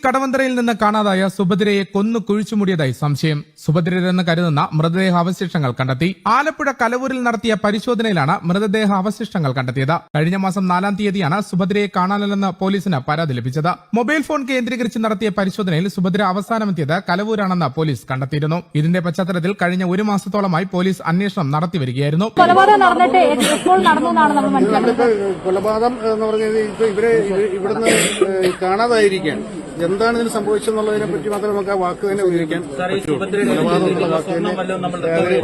കടവന്തറയിൽ നിന്ന് കാണാതായ സുഭദ്രയെ കൊന്നു കുഴിച്ചുമൂടിയതായി സംശയം. സുഭദ്രരെന്ന് കരുതുന്ന മൃതദേഹ അവശിഷ്ടങ്ങൾ കണ്ടെത്തി. ആലപ്പുഴ കലവൂരിൽ നടത്തിയ പരിശോധനയിലാണ് മൃതദേഹ അവശിഷ്ടങ്ങൾ കണ്ടെത്തിയത്. കഴിഞ്ഞ മാസം നാലാം തീയതിയാണ് സുഭദ്രയെ കാണാനില്ലെന്ന് പോലീസിന് പരാതി ലഭിച്ചത്. മൊബൈൽ ഫോൺ കേന്ദ്രീകരിച്ച് നടത്തിയ പരിശോധനയിൽ സുഭദ്ര അവസാനമെത്തിയത് കലവൂരാണെന്ന് പോലീസ് കണ്ടെത്തിയിരുന്നു. ഇതിന്റെ പശ്ചാത്തലത്തിൽ കഴിഞ്ഞ ഒരു മാസത്തോളമായി പോലീസ് അന്വേഷണം നടത്തി വരികയായിരുന്നു. നടന്നിട്ട് എപ്പോൾ നടന്നു നമ്മൾ മനസ്സിലാക്കുന്നത്. കൊലപാതകം എന്ന് ഇവരെ ഇവ- ഇവിടുന്ന് ഏഹ് കാണാതായിരിക്കാൻ. എന്താണ് ഇതിന് സംഭവിച്ചെന്നുള്ളതിനെ പറ്റി മാത്രം നമുക്ക് ആ വാക്ക് തന്നെ ഉപയോഗിക്കാൻ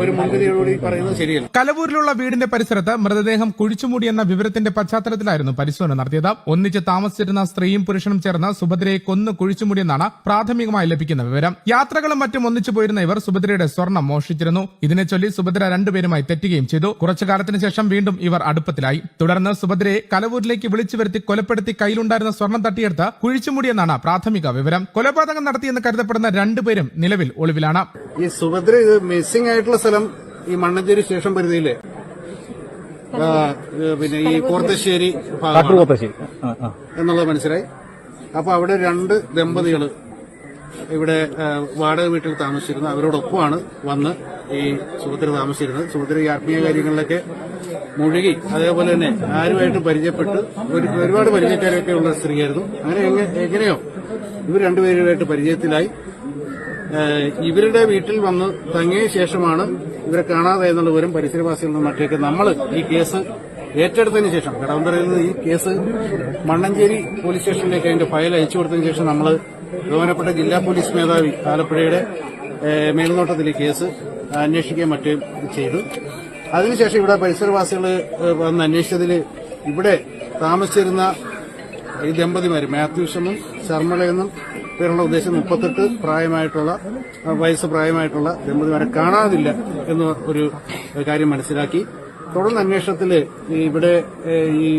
ഒരു പറയുന്നത് ശരിയല്ല. കലവൂരിലുള്ള വീടിന്റെ പരിസരത്ത് മൃതദേഹം കുഴിച്ചുമൂടി എന്ന വിവരത്തിന്റെ പശ്ചാത്തലത്തിലായിരുന്നു പരിശോധന നടത്തിയത്. ഒന്നിച്ച് താമസിച്ചിരുന്ന സ്ത്രീയും പുരുഷനും ചേർന്ന് സുഭദ്രയെ കൊന്ന് കുഴിച്ചുമൂടിയെന്നാണ് പ്രാഥമികമായി ലഭിക്കുന്ന വിവരം. യാത്രകളും മറ്റും ഒന്നിച്ചു പോയിരുന്ന ഇവർ സുഭദ്രയുടെ സ്വർണം മോഷ്ടിച്ചിരുന്നു. ഇതിനെ ചൊല്ലി സുഭദ്ര രണ്ടുപേരുമായി തെറ്റുകയും ചെയ്തു. കുറച്ചു കാലത്തിന് ശേഷം വീണ്ടും ഇവർ അടുപ്പത്തിലായി. തുടർന്ന് സുഭദ്രയെ കലവൂരിലേക്ക് വിളിച്ചു വരുത്തി കൊലപ്പെടുത്തി കയ്യിലുണ്ടായിരുന്ന സ്വർണം തട്ടിയെടുത്ത് കുഴിച്ചുമൂടിയെന്നാണ് പ്രാഥമിക വിവരം കൊലപാതകം നടത്തിയെന്ന് കരുതപ്പെടുന്ന രണ്ടുപേരും നിലവിൽ ഒളിവിലാണ്. ഈ സുഭദ്ര ഇത് മിസ്സിംഗ് ആയിട്ടുള്ള സ്ഥലം ഈ മണ്ണഞ്ചേരി സ്റ്റേഷൻ പരിധിയിലെ പിന്നെ ഈ കോർത്തശ്ശേരി എന്നുള്ളത് മനസ്സിലായി. അപ്പൊ അവിടെ രണ്ട് ദമ്പതികൾ ഇവിടെ വാടക വീട്ടിൽ താമസിച്ചിരുന്നു. അവരോടൊപ്പമാണ് വന്ന് ഈ സുഭദ്ര താമസിച്ചിരുന്നത്. സുഭദ്ര ഈ ആത്മീയ കാര്യങ്ങളിലൊക്കെ മുഴുകി അതേപോലെ തന്നെ ആരുമായിട്ട് പരിചയപ്പെട്ട് ഒരു ഒരുപാട് പരിചയക്കാരൊക്കെ ഉള്ള സ്ത്രീയായിരുന്നു. അങ്ങനെ എങ്ങ- എങ്ങനെയോ ഇവർ രണ്ടുപേരുമായിട്ട് പരിചയത്തിലായി. ഇവരുടെ വീട്ടിൽ വന്ന് തങ്ങിയ ശേഷമാണ് ഇവരെ കാണാതെ എന്നുള്ള വിവരം പരിസരവാസികളിൽ നിന്നും മറ്റൊക്കെ നമ്മൾ ഈ കേസ് ഏറ്റെടുത്തതിന് ശേഷം കടവന്തറയിൽ നിന്ന് ഈ കേസ് മണ്ണഞ്ചേരി പോലീസ് സ്റ്റേഷനിലേക്ക് അതിന്റെ ഫയൽ അയച്ചു കൊടുത്തതിന് ശേഷം നമ്മൾ ബഹുമാനപ്പെട്ട ജില്ലാ പോലീസ് മേധാവി ആലപ്പുഴയുടെ മേൽനോട്ടത്തിൽ കേസ് അന്വേഷിക്കുകയും മറ്റും ചെയ്തു. അതിനുശേഷം ഇവിടെ പരിസരവാസികൾ വന്ന് അന്വേഷിച്ചതിൽ ഇവിടെ താമസിച്ചിരുന്ന ഈ ദമ്പതിമാർ മാത്യൂസ് എന്നും ശർമ്മള എന്നും പേരുള്ള ഉദ്ദേശം മുപ്പത്തെട്ട് പ്രായമായിട്ടുള്ള വയസ്സ് പ്രായമായിട്ടുള്ള ദമ്പതിമാരെ കാണാതില്ല എന്ന ഒരു കാര്യം മനസ്സിലാക്കി. തുടർന്ന് അന്വേഷണത്തിൽ ഇവിടെ ഈ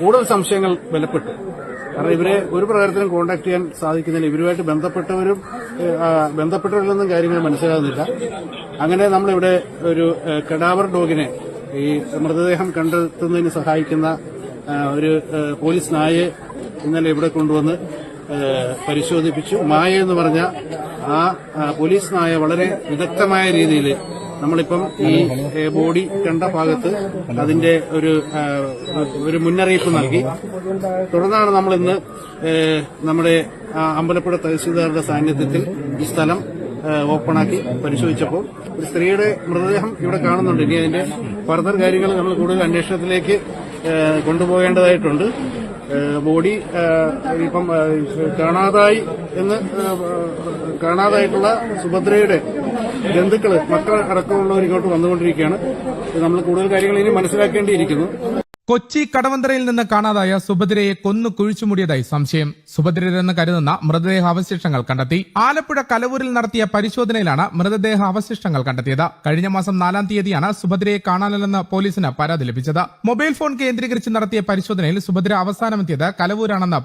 കൂടുതൽ സംശയങ്ങൾ ബലപ്പെട്ടു. കാരണം ഇവരെ ഒരു പ്രകാരത്തിലും കോണ്ടാക്ട് ചെയ്യാൻ സാധിക്കുന്നില്ല. ഇവരുമായിട്ട് ബന്ധപ്പെട്ടവരും ബന്ധപ്പെട്ടവരിലൊന്നും കാര്യങ്ങൾ മനസ്സിലാകുന്നില്ല. അങ്ങനെ നമ്മളിവിടെ ഒരു കടാവർ ഡോഗിനെ ഈ മൃതദേഹം കണ്ടെത്തുന്നതിന് സഹായിക്കുന്ന ഒരു പോലീസ് നായയെ ഇന്നലെ ഇവിടെ കൊണ്ടുവന്ന് പരിശോധിപ്പിച്ചു. മായ എന്ന് പറഞ്ഞ ആ, പോലീസ് നായ വളരെ വിദഗ്ധമായ രീതിയിൽ നമ്മളിപ്പം ഈ ബോഡി കണ്ട ഭാഗത്ത് അതിന്റെ ഒരു ഒരു മുന്നറിയിപ്പ് നൽകി. തുടർന്നാണ് നമ്മൾ ഇന്ന് നമ്മുടെ അമ്പലപ്പുഴ തഹസീൽദാറുടെ സാന്നിധ്യത്തിൽ ഈ സ്ഥലം ഓപ്പണാക്കി പരിശോധിച്ചപ്പോൾ ഒരു സ്ത്രീയുടെ മൃതദേഹം ഇവിടെ കാണുന്നുണ്ട്. ഇനി അതിന്റെ ഫർദർ കാര്യങ്ങൾ നമ്മൾ കൂടുതൽ അന്വേഷണത്തിലേക്ക് കൊണ്ടുപോകേണ്ടതായിട്ടുണ്ട്. ബോഡി ഇപ്പം കാണാതായി എന്ന് കാണാതായിട്ടുള്ള സുഭദ്രയുടെ ബന്ധുക്കൾ മക്കൾ അടക്കമുള്ളവർ ഇങ്ങോട്ട് വന്നുകൊണ്ടിരിക്കുകയാണ്. നമ്മൾ കൂടുതൽ കാര്യങ്ങൾ ഇനി മനസ്സിലാക്കേണ്ടിയിരിക്കുന്നു. കൊച്ചി കടവന്തറയിൽ നിന്ന് കാണാതായ സുഭദ്രയെ കൊന്നു കുഴിച്ചുമൂടിയതായി സംശയം. സുഭദ്രരെന്ന് കരുതുന്ന മൃതദേഹ അവശിഷ്ടങ്ങൾ കണ്ടെത്തി. ആലപ്പുഴ കലവൂരിൽ നടത്തിയ പരിശോധനയിലാണ് മൃതദേഹ അവശിഷ്ടങ്ങൾ കണ്ടെത്തിയത്. കഴിഞ്ഞ മാസം നാലാം തീയതിയാണ് സുഭദ്രയെ കാണാനില്ലെന്ന് പോലീസിന് പരാതി ലഭിച്ചത്. മൊബൈൽ ഫോൺ കേന്ദ്രീകരിച്ച് നടത്തിയ പരിശോധനയിൽ സുഭദ്ര അവസാനമെത്തിയത് കലവൂരാണെന്ന്